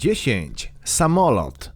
10. Samolot.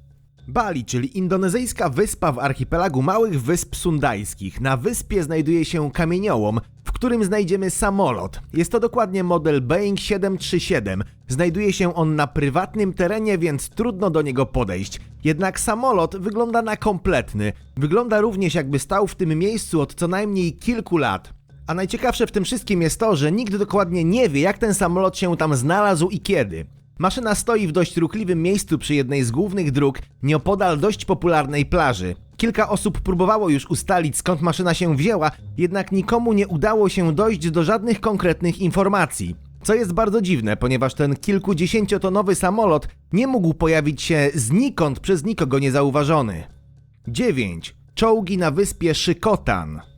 Bali, czyli indonezyjska wyspa w archipelagu małych wysp sundajskich. Na wyspie znajduje się kamieniołom, w którym znajdziemy samolot. Jest to dokładnie model Boeing 737. Znajduje się on na prywatnym terenie, więc trudno do niego podejść. Jednak samolot wygląda na kompletny. Wygląda również jakby stał w tym miejscu od co najmniej kilku lat. A najciekawsze w tym wszystkim jest to, że nikt dokładnie nie wie, jak ten samolot się tam znalazł i kiedy. Maszyna stoi w dość ruchliwym miejscu przy jednej z głównych dróg, nieopodal dość popularnej plaży. Kilka osób próbowało już ustalić skąd maszyna się wzięła, jednak nikomu nie udało się dojść do żadnych konkretnych informacji. Co jest bardzo dziwne, ponieważ ten kilkudziesięciotonowy samolot nie mógł pojawić się znikąd przez nikogo niezauważony. 9. Czołgi na wyspie Szykotan.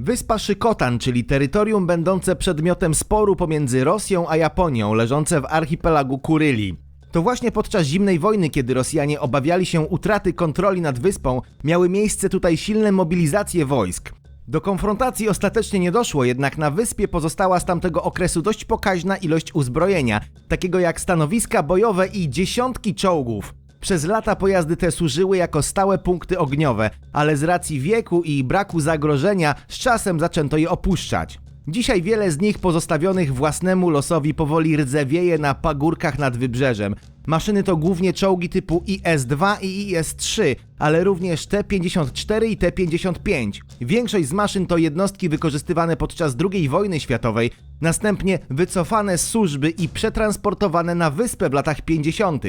Wyspa Szykotan, czyli terytorium będące przedmiotem sporu pomiędzy Rosją a Japonią, leżące w archipelagu Kuryli. To właśnie podczas zimnej wojny, kiedy Rosjanie obawiali się utraty kontroli nad wyspą, miały miejsce tutaj silne mobilizacje wojsk. Do konfrontacji ostatecznie nie doszło, jednak na wyspie pozostała z tamtego okresu dość pokaźna ilość uzbrojenia, takiego jak stanowiska bojowe i dziesiątki czołgów. Przez lata pojazdy te służyły jako stałe punkty ogniowe, ale z racji wieku i braku zagrożenia z czasem zaczęto je opuszczać. Dzisiaj wiele z nich pozostawionych własnemu losowi powoli rdzewieje na pagórkach nad wybrzeżem. Maszyny to głównie czołgi typu IS-2 i IS-3, ale również T-54 i T-55. Większość z maszyn to jednostki wykorzystywane podczas II wojny światowej, następnie wycofane z służby i przetransportowane na wyspę w latach 50.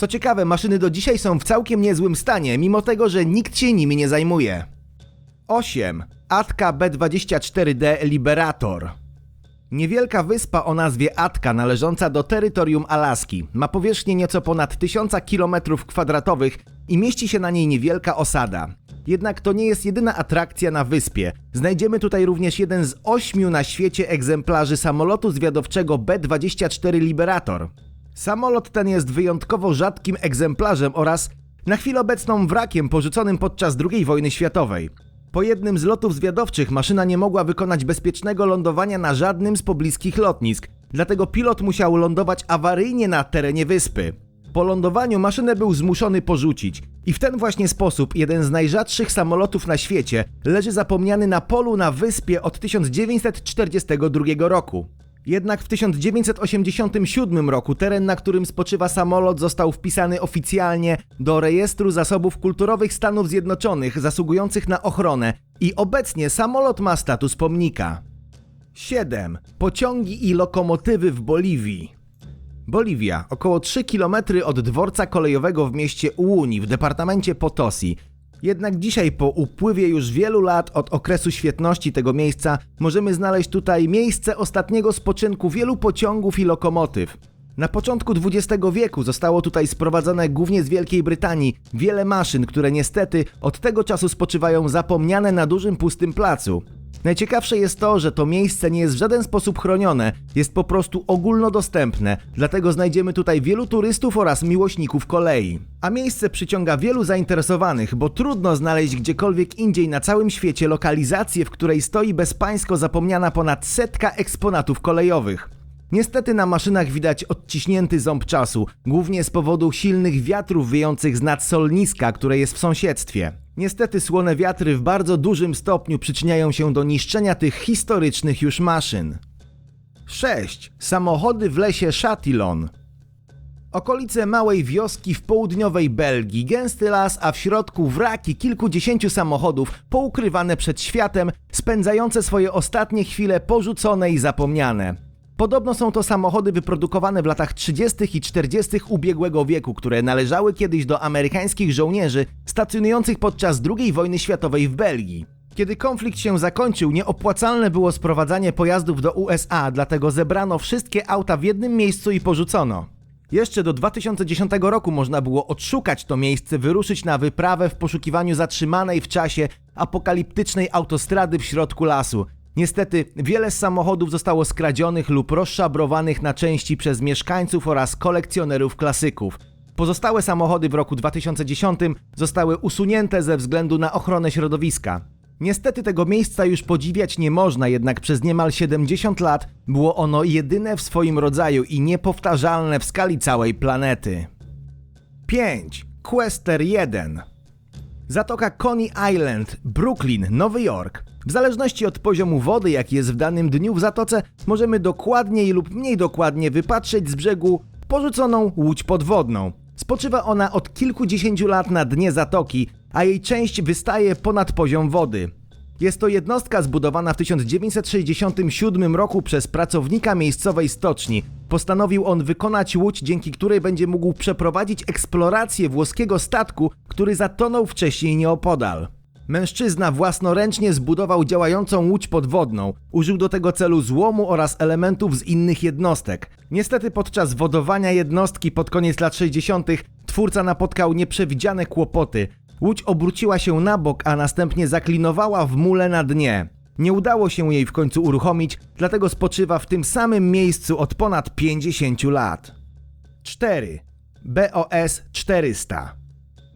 Co ciekawe, maszyny do dzisiaj są w całkiem niezłym stanie, mimo tego, że nikt się nimi nie zajmuje. 8. Atka B-24D Liberator. Niewielka wyspa o nazwie Atka, należąca do terytorium Alaski, ma powierzchnię nieco ponad 1000 km2 i mieści się na niej niewielka osada. Jednak to nie jest jedyna atrakcja na wyspie. Znajdziemy tutaj również jeden z ośmiu na świecie egzemplarzy samolotu zwiadowczego B-24 Liberator. Samolot ten jest wyjątkowo rzadkim egzemplarzem oraz na chwilę obecną wrakiem porzuconym podczas II wojny światowej. Po jednym z lotów zwiadowczych maszyna nie mogła wykonać bezpiecznego lądowania na żadnym z pobliskich lotnisk, dlatego pilot musiał lądować awaryjnie na terenie wyspy. Po lądowaniu maszynę był zmuszony porzucić i w ten właśnie sposób jeden z najrzadszych samolotów na świecie leży zapomniany na polu na wyspie od 1942 roku. Jednak w 1987 roku teren, na którym spoczywa samolot, został wpisany oficjalnie do Rejestru Zasobów Kulturowych Stanów Zjednoczonych zasługujących na ochronę i obecnie samolot ma status pomnika. 7. Pociągi i lokomotywy w Boliwii. Boliwia, około 3 km od dworca kolejowego w mieście Ułuni w departamencie Potosi, jednak dzisiaj, po upływie już wielu lat od okresu świetności tego miejsca, możemy znaleźć tutaj miejsce ostatniego spoczynku wielu pociągów i lokomotyw. Na początku XX wieku zostało tutaj sprowadzone głównie z Wielkiej Brytanii wiele maszyn, które niestety od tego czasu spoczywają zapomniane na dużym pustym placu. Najciekawsze jest to, że to miejsce nie jest w żaden sposób chronione, jest po prostu ogólnodostępne, dlatego znajdziemy tutaj wielu turystów oraz miłośników kolei. A miejsce przyciąga wielu zainteresowanych, bo trudno znaleźć gdziekolwiek indziej na całym świecie lokalizację, w której stoi bezpańsko zapomniana ponad setka eksponatów kolejowych. Niestety na maszynach widać odciśnięty ząb czasu, głównie z powodu silnych wiatrów wiejących z nad solniska, które jest w sąsiedztwie. Niestety słone wiatry w bardzo dużym stopniu przyczyniają się do niszczenia tych historycznych już maszyn. 6. Samochody w lesie Chatillon. Okolice małej wioski w południowej Belgii, gęsty las, a w środku wraki kilkudziesięciu samochodów poukrywane przed światem, spędzające swoje ostatnie chwile porzucone i zapomniane. Podobno są to samochody wyprodukowane w latach 30. i 40. ubiegłego wieku, które należały kiedyś do amerykańskich żołnierzy stacjonujących podczas II wojny światowej w Belgii. Kiedy konflikt się zakończył, nieopłacalne było sprowadzanie pojazdów do USA, dlatego zebrano wszystkie auta w jednym miejscu i porzucono. Jeszcze do 2010 roku można było odszukać to miejsce, wyruszyć na wyprawę w poszukiwaniu zatrzymanej w czasie apokaliptycznej autostrady w środku lasu. Niestety, wiele z samochodów zostało skradzionych lub rozszabrowanych na części przez mieszkańców oraz kolekcjonerów klasyków. Pozostałe samochody w roku 2010 zostały usunięte ze względu na ochronę środowiska. Niestety tego miejsca już podziwiać nie można, jednak przez niemal 70 lat było ono jedyne w swoim rodzaju i niepowtarzalne w skali całej planety. 5. Quester 1 Zatoka Coney Island, Brooklyn, Nowy Jork. W zależności od poziomu wody, jaki jest w danym dniu w zatoce, możemy dokładniej lub mniej dokładnie wypatrzeć z brzegu porzuconą łódź podwodną. Spoczywa ona od kilkudziesięciu lat na dnie zatoki, a jej część wystaje ponad poziom wody. Jest to jednostka zbudowana w 1967 roku przez pracownika miejscowej stoczni. Postanowił on wykonać łódź, dzięki której będzie mógł przeprowadzić eksplorację włoskiego statku, który zatonął wcześniej nieopodal. Mężczyzna własnoręcznie zbudował działającą łódź podwodną. Użył do tego celu złomu oraz elementów z innych jednostek. Niestety podczas wodowania jednostki pod koniec lat 60. twórca napotkał nieprzewidziane kłopoty. Łódź obróciła się na bok, a następnie zaklinowała w mule na dnie. Nie udało się jej w końcu uruchomić, dlatego spoczywa w tym samym miejscu od ponad 50 lat. 4. BOS 400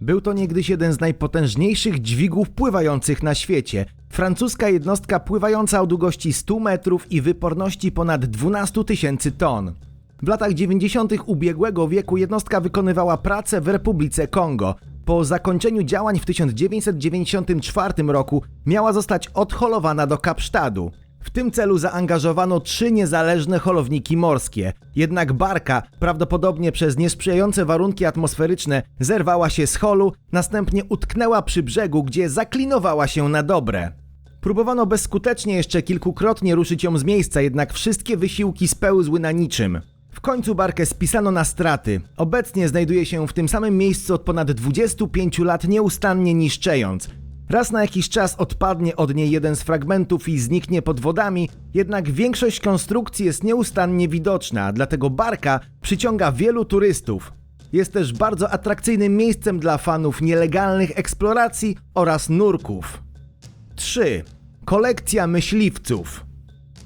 Był to niegdyś jeden z najpotężniejszych dźwigów pływających na świecie. Francuska jednostka pływająca o długości 100 metrów i wyporności ponad 12 tysięcy ton. W latach 90. ubiegłego wieku jednostka wykonywała pracę w Republice Kongo. Po zakończeniu działań w 1994 roku miała zostać odholowana do Kapsztadu. W tym celu zaangażowano trzy niezależne holowniki morskie. Jednak barka, prawdopodobnie przez niesprzyjające warunki atmosferyczne, zerwała się z holu, następnie utknęła przy brzegu, gdzie zaklinowała się na dobre. Próbowano bezskutecznie jeszcze kilkukrotnie ruszyć ją z miejsca, jednak wszystkie wysiłki spełzły na niczym. W końcu barkę spisano na straty. Obecnie znajduje się w tym samym miejscu od ponad 25 lat nieustannie niszczejąc. Raz na jakiś czas odpadnie od niej jeden z fragmentów i zniknie pod wodami, jednak większość konstrukcji jest nieustannie widoczna, dlatego barka przyciąga wielu turystów. Jest też bardzo atrakcyjnym miejscem dla fanów nielegalnych eksploracji oraz nurków. 3. Kolekcja myśliwców.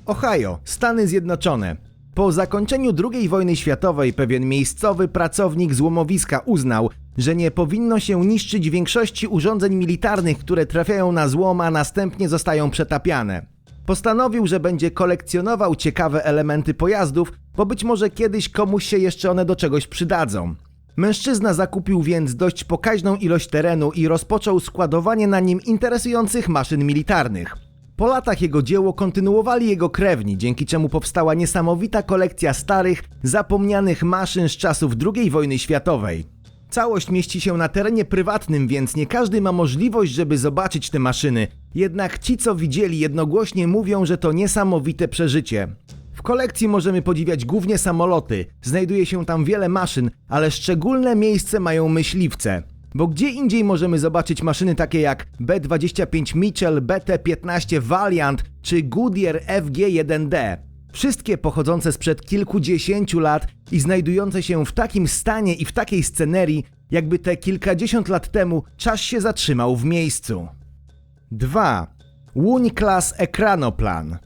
Ohio, Stany Zjednoczone. Po zakończeniu II wojny światowej pewien miejscowy pracownik złomowiska uznał, że nie powinno się niszczyć większości urządzeń militarnych, które trafiają na złom, a następnie zostają przetapiane. Postanowił, że będzie kolekcjonował ciekawe elementy pojazdów, bo być może kiedyś komuś się jeszcze one do czegoś przydadzą. Mężczyzna zakupił więc dość pokaźną ilość terenu i rozpoczął składowanie na nim interesujących maszyn militarnych. Po latach jego dzieło kontynuowali jego krewni, dzięki czemu powstała niesamowita kolekcja starych, zapomnianych maszyn z czasów II wojny światowej. Całość mieści się na terenie prywatnym, więc nie każdy ma możliwość, żeby zobaczyć te maszyny. Jednak ci, co widzieli, jednogłośnie mówią, że to niesamowite przeżycie. W kolekcji możemy podziwiać głównie samoloty, znajduje się tam wiele maszyn, ale szczególne miejsce mają myśliwce. Bo gdzie indziej możemy zobaczyć maszyny takie jak B-25 Mitchell, BT-15 Valiant czy Goodyear FG-1D. Wszystkie pochodzące sprzed kilkudziesięciu lat i znajdujące się w takim stanie i w takiej scenerii, jakby te kilkadziesiąt lat temu czas się zatrzymał w miejscu. 2. Łuń Ekranoplan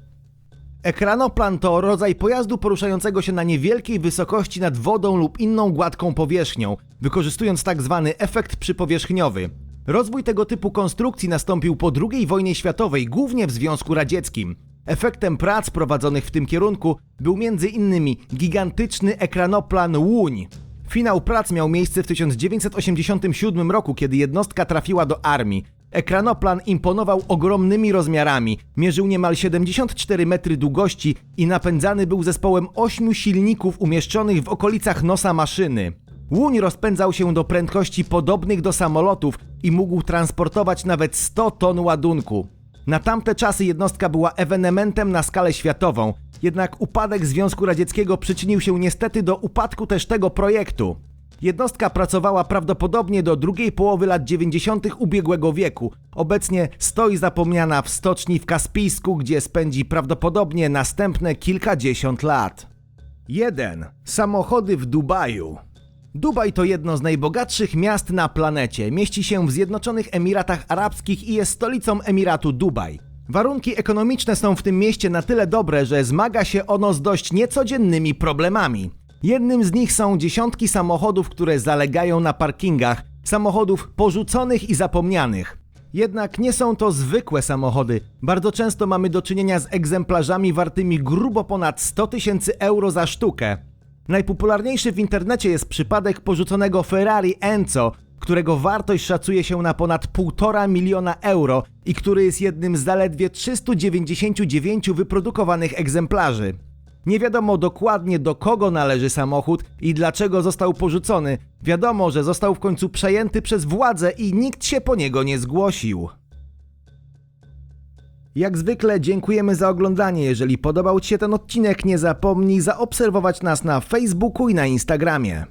Ekranoplan to rodzaj pojazdu poruszającego się na niewielkiej wysokości nad wodą lub inną gładką powierzchnią, wykorzystując tak zwany efekt przypowierzchniowy. Rozwój tego typu konstrukcji nastąpił po II wojnie światowej, głównie w Związku Radzieckim. Efektem prac prowadzonych w tym kierunku był m.in. gigantyczny ekranoplan Łuń. Finał prac miał miejsce w 1987 roku, kiedy jednostka trafiła do armii. Ekranoplan imponował ogromnymi rozmiarami, mierzył niemal 74 metry długości i napędzany był zespołem 8 silników umieszczonych w okolicach nosa maszyny. Łuń rozpędzał się do prędkości podobnych do samolotów i mógł transportować nawet 100 ton ładunku. Na tamte czasy jednostka była ewenementem na skalę światową, jednak upadek Związku Radzieckiego przyczynił się niestety do upadku też tego projektu. Jednostka pracowała prawdopodobnie do drugiej połowy lat 90. ubiegłego wieku. Obecnie stoi zapomniana w stoczni w Kaspijsku, gdzie spędzi prawdopodobnie następne kilkadziesiąt lat. 1. Samochody w Dubaju. Dubaj to jedno z najbogatszych miast na planecie. Mieści się w Zjednoczonych Emiratach Arabskich i jest stolicą Emiratu Dubaj. Warunki ekonomiczne są w tym mieście na tyle dobre, że zmaga się ono z dość niecodziennymi problemami. Jednym z nich są dziesiątki samochodów, które zalegają na parkingach, samochodów porzuconych i zapomnianych. Jednak nie są to zwykłe samochody. Bardzo często mamy do czynienia z egzemplarzami wartymi grubo ponad 100 tysięcy euro za sztukę. Najpopularniejszy w internecie jest przypadek porzuconego Ferrari Enzo, którego wartość szacuje się na ponad 1,5 miliona euro i który jest jednym z zaledwie 399 wyprodukowanych egzemplarzy. Nie wiadomo dokładnie do kogo należy samochód i dlaczego został porzucony. Wiadomo, że został w końcu przejęty przez władze i nikt się po niego nie zgłosił. Jak zwykle dziękujemy za oglądanie. Jeżeli podobał Ci się ten odcinek, nie zapomnij zaobserwować nas na Facebooku i na Instagramie.